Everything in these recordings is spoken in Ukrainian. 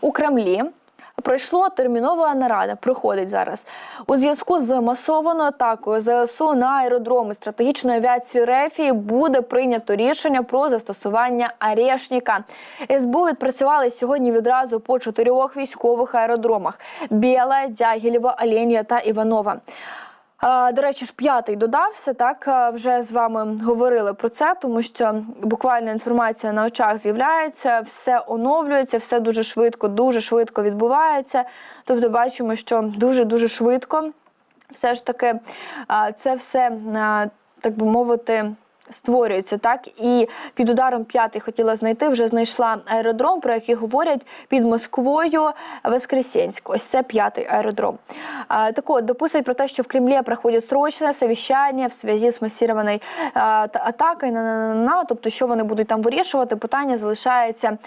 у Кремлі. Пройшло термінова нарада, проходить зараз у зв'язку з масованою атакою ЗСУ на аеродроми стратегічної авіації РЕФІ буде прийнято рішення про застосування арешника. СБУ відпрацювали сьогодні відразу по чотирьох військових аеродромах: Біла, Дягілєва, Оленя та Іванова. До речі, ж п'ятий додався. Так вже з вами говорили про це, тому що буквально інформація на очах з'являється, все оновлюється, все дуже швидко, дуже швидко відбувається. Тобто, бачимо, що дуже дуже швидко, все ж таки, це все так би мовити. Створюється так, і під ударом п'ятий хотіла знайти. Вже знайшла аеродром, про який говорять під Москвою Воскресенськ. Ось це п'ятий аеродром. Так от дописують про те, що в Кремлі проходять срочне совіщання в зв'язку з масірованою атакою на, на, на, на, тобто, що вони будуть там вирішувати. Питання залишається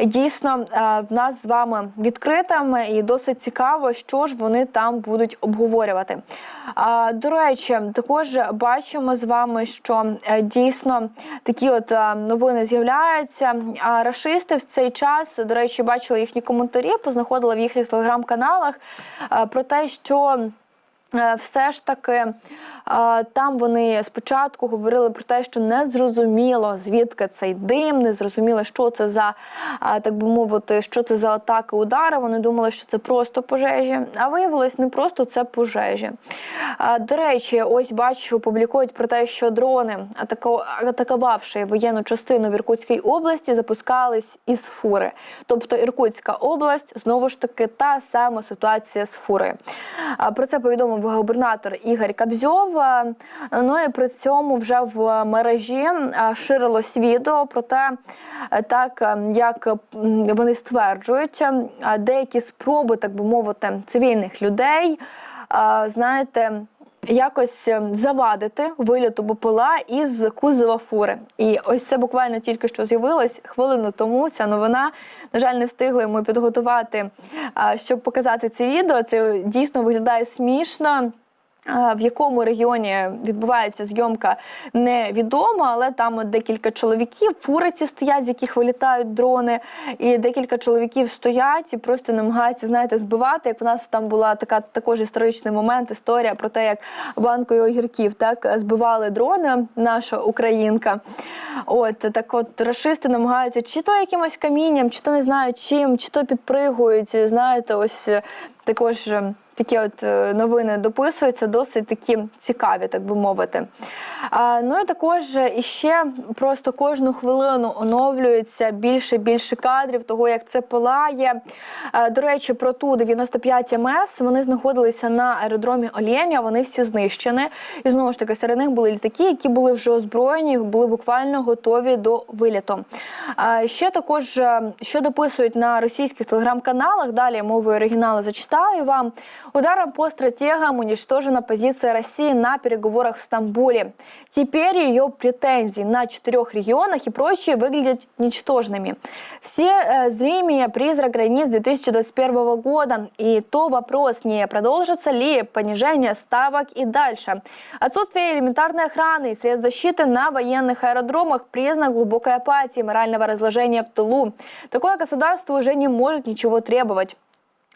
дійсно в нас з вами відкритим і досить цікаво, що ж вони там будуть обговорювати. До речі, також бачимо з вами, що е, дійсно такі от е, новини з'являються. А рашисти в цей час, до речі, бачили їхні коментарі, познаходила в їхніх телеграм-каналах е, про те, що. Е, Все ж таки е, там вони спочатку говорили про те, що не зрозуміло, звідки цей дим, не зрозуміло, що це за е, так би мовити, що це за атаки, удари. Вони думали, що це просто пожежі. А виявилось не просто це пожежі. До речі, ось бачу, публікують про те, що дрони, атакувавши воєнну частину в Іркутській області, запускались із фури. Тобто Іркутська область знову ж таки та сама ситуація з фурою. Про це повідомив губернатор Ігор Кабзьов. Ну і при цьому вже в мережі а, ширилось відео про те, е, так е, як вони стверджують, е, деякі спроби, так би мовити, цивільних людей, знаєте. Якось е, завадити виліту БПЛА із кузова фури. І ось це буквально тільки що з'явилось хвилину тому. Ця новина. На жаль, не встигли ми підготувати, щоб показати це відео. Це дійсно виглядає смішно. В якому регіоні відбувається зйомка, невідомо, але там декілька чоловіків, фуриці стоять, з яких вилітають дрони, і декілька чоловіків стоять і просто намагаються, знаєте, збивати. Як в нас там була така також історичний момент, історія про те, як банкою огірків так збивали дрони, наша українка. От так, от рашисти намагаються чи то якимось камінням, чи то не знаю чим, чи то підпригують. Знаєте, ось також. Такі от е, новини дописуються, досить такі цікаві, так би мовити. Ну і також іще просто кожну хвилину оновлюється більше і більше кадрів того, як це палає. До речі, про ту 95 МС вони знаходилися на аеродромі Оленя, вони всі знищені. І знову ж таки, серед них були літаки, які були вже озброєні, були буквально готові до виліту. А, ще також, е, що дописують на російських телеграм-каналах, далі мовою оригіналу зачитаю вам. Ударом по стратегам уничтожена позиция России на переговорах в Стамбуле. Теперь ее претензии на четырех регионах и прочие выглядят ничтожными. Все э, зримые призрак границ 2021 года. И то вопрос, не продолжится ли понижение ставок и дальше. Отсутствие элементарной охраны и средств защиты на военных аэродромах – признак глубокой апатии, морального разложения в тылу. Такое государство уже не может ничего требовать.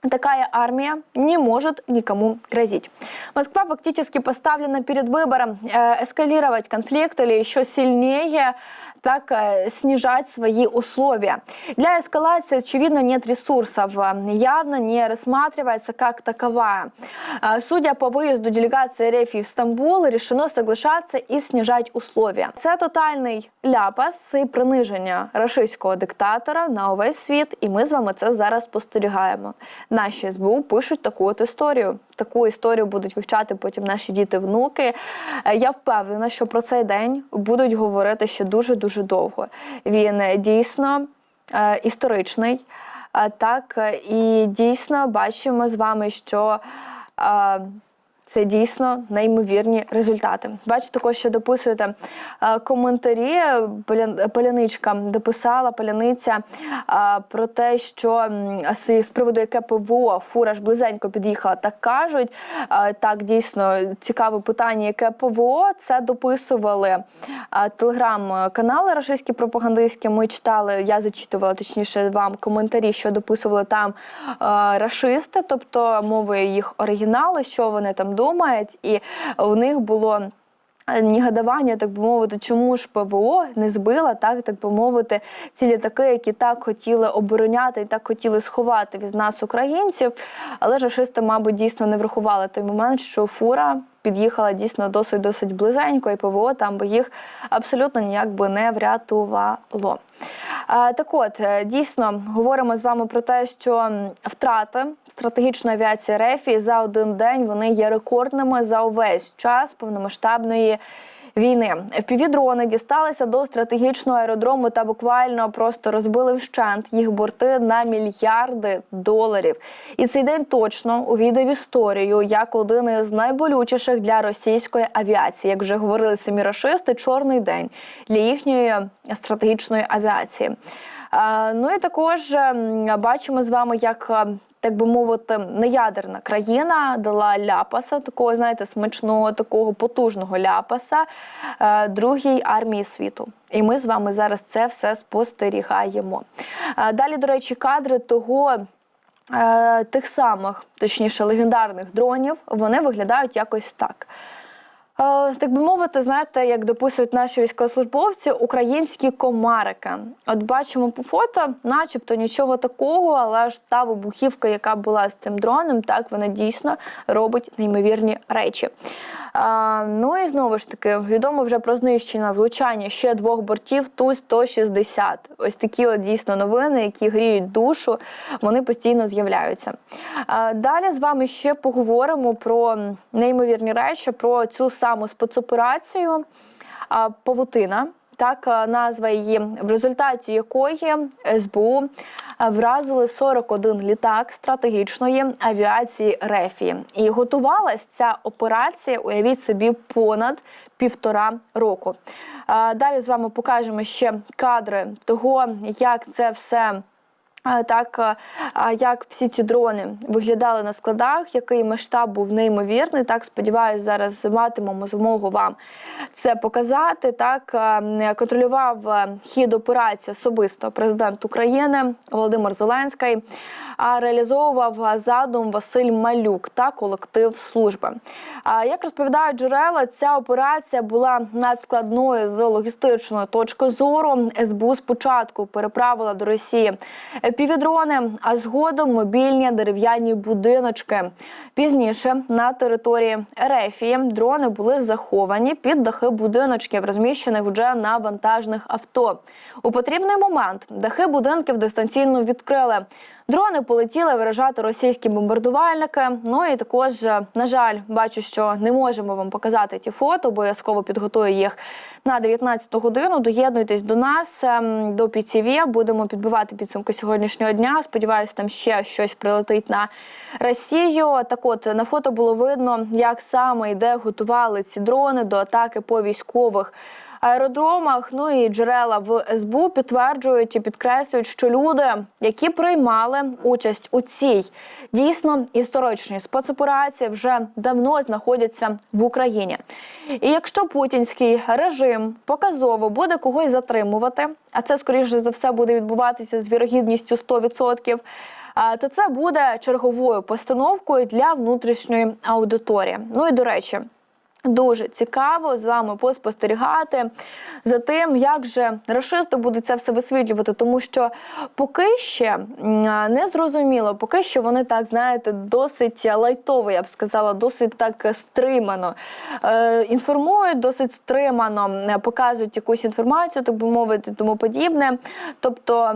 Такая армия не может никому грозить. Москва фактически поставлена перед выбором э, эскалировать конфликт или еще сильнее так э, снижать свои условия. Для эскалации, очевидно, нет ресурсов, э, явно не рассматривается как таковая. Э, Судя по выезду делегации РФ в Стамбул, решено соглашаться і снижать условия. Це тотальний ляпас і приниження рашистського диктатора на увесь світ, і ми з вами це зараз спостерігаємо. Наші СБУ пишуть таку от історію. Таку історію будуть вивчати потім наші діти-внуки. Е, Я впевнена, що про цей день будуть говорити ще дуже дуже довго. Він е, дійсно е, історичний. Так, і дійсно бачимо з вами, що Це дійсно неймовірні результати. Бачу також, що дописуєте е, коментарі. Поляничка дописала поляниця е, про те, що з приводу яке ПВО фура близенько під'їхала, так кажуть. Е, Так, дійсно цікаве питання, яке ПВО. Це дописували телеграм-канали російські пропагандистські. Ми читали, я зачитувала точніше вам коментарі, що дописували там рашисти, тобто мовою їх оригіналу, що вони там думають, і у них було. е, Негодування, так би мовити, чому ж ПВО не збила, так так би мовити, ці літаки, які так хотіли обороняти і так хотіли сховати від нас українців. Але рашисти, мабуть, дійсно не врахували той момент, що фура під'їхала дійсно досить досить близенько, і ПВО там би їх абсолютно ніяк би не врятувало. Е, Так от, е, дійсно, говоримо з вами про те, що втрати стратегічної авіації РЕФІ за один день вони є рекордними за увесь час повномасштабної війни. FPV-дрони дісталися до стратегічного аеродрому та буквально просто розбили вщент їх борти на мільярди доларів. І цей день точно увійде в історію як один із найболючіших для російської авіації, як вже говорили самі рашисти, чорний день для їхньої стратегічної авіації. Ну і також бачимо з вами, як так би мовити, неядерна країна дала ляпаса, такого, знаєте, смачного, такого потужного ляпаса е, другій армії світу. І ми з вами зараз це все спостерігаємо. Е, Далі, до речі, кадри того. е, Тих самих, точніше, легендарних дронів, вони виглядають якось так. Е, Так би мовити, знаєте, як дописують наші військовослужбовці, українські комарики. От бачимо по фото, начебто нічого такого, але ж та вибухівка, яка була з цим дроном, так вона дійсно робить неймовірні речі. Ну і знову ж таки, відомо вже про знищення влучання ще двох бортів Ту-160. Ось такі от дійсно новини, які гріють душу, вони постійно з'являються. Далі з вами ще поговоримо про неймовірні речі, про цю саму спецоперацію Павутина. Так, назва її, в результаті якої СБУ вразили 41 літак стратегічної авіації Рефії. І готувалась ця операція, уявіть собі, понад півтора року. Далі з вами покажемо ще кадри того, як це все. Так, а, як всі ці дрони виглядали на складах, який масштаб був неймовірний. Так, сподіваюся, зараз матимемо змогу вам це показати. Так, контролював хід операції особисто президент України Володимир Зеленський, а реалізовував задум Василь Малюк та колектив служби. Як розповідають джерела, ця операція була надскладною з логістичної точки зору. СБУ спочатку переправила до Росії півдрони, а згодом мобільні дерев'яні будиночки. Пізніше на території Ерефії дрони були заховані під дахи будиночків, розміщених вже на вантажних авто. У потрібний момент дахи будинків дистанційно відкрили. Дрони полетіли виражати російські бомбардувальники. Ну і також, е, на жаль, бачу, що не можемо вам показати ті фото. Обов'язково підготую їх на 19 годину. Доєднуйтесь до нас ем, до ПІЦІВІ. Будемо підбивати підсумки сьогоднішнього дня. Сподіваюсь, там ще щось прилетить на Росію. Так, от на фото було видно, як саме і де готували ці дрони до атаки по військових аеродромах. Ну і джерела в СБУ підтверджують і підкреслюють, що люди, які приймали участь у цій дійсно історичній спецоперації, вже давно знаходяться в Україні. І якщо путінський режим показово буде когось затримувати, а це скоріше за все буде відбуватися з вірогідністю 100%, то це буде черговою постановкою для внутрішньої аудиторії. Ну і до речі. Дуже цікаво з вами поспостерігати за тим, як же рашисти будуть це все висвітлювати, тому що поки ще не зрозуміло, поки що вони так знаєте досить лайтово, я б сказала, досить так стримано е, інформують, досить стримано е, показують якусь інформацію, так би мовити, тому подібне. Тобто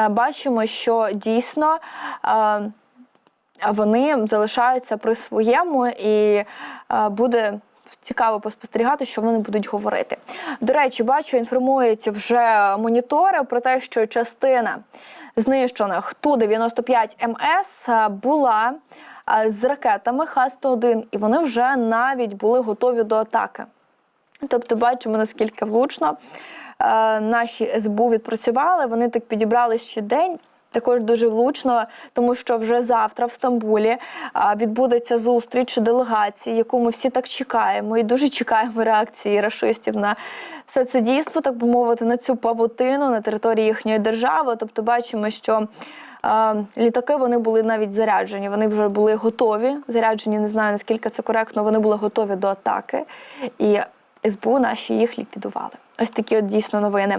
е, бачимо, що дійсно. Е, вони залишаються при своєму і е, буде. Цікаво поспостерігати, що вони будуть говорити. До речі, бачу, інформують вже монітори про те, що частина знищених Ту-95 МС е, була е, з ракетами Х-101, і вони вже навіть були готові до атаки. Тобто бачимо, наскільки влучно е, наші СБУ відпрацювали. Вони так підібрали ще день. Також дуже влучно, тому що вже завтра в Стамбулі відбудеться зустріч делегації, яку ми всі так чекаємо, і дуже чекаємо реакції рашистів на все це дійство, так би мовити, на цю павутину на території їхньої держави. Тобто, бачимо, що літаки вони були навіть заряджені. Вони вже були готові. Заряджені, не знаю наскільки це коректно. Вони були готові до атаки, і СБУ наші їх ліквідували. Ось такі от дійсно новини.